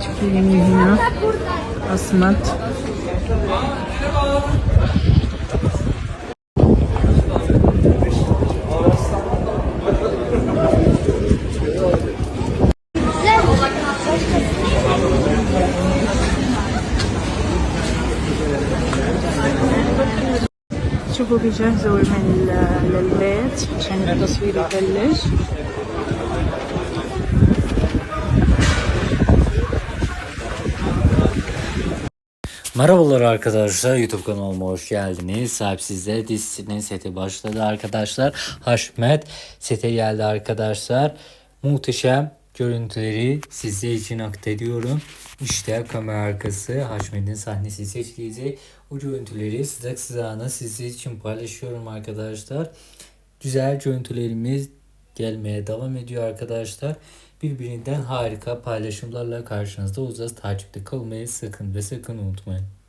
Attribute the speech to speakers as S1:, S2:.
S1: شوفي اليمين هنا أصمت شوفوا بيجهزوا من للبيت عشان التصوير يبلش
S2: Merhabalar arkadaşlar YouTube kanalıma hoş geldiniz. Sahipsizler dizisinin seti başladı arkadaşlar. Haşmet sete geldi arkadaşlar. Muhteşem görüntüleri sizler için aktarıyorum. İşte kamera arkası Haşmet'in sahnesi seçtiği o görüntüleri sıcak sıcağına sizler için paylaşıyorum arkadaşlar. Güzel görüntülerimiz gelmeye devam ediyor arkadaşlar. Birbirinden harika paylaşımlarla karşınızda olacağız. Takipte kalmayı sakın ve sakın unutmayın.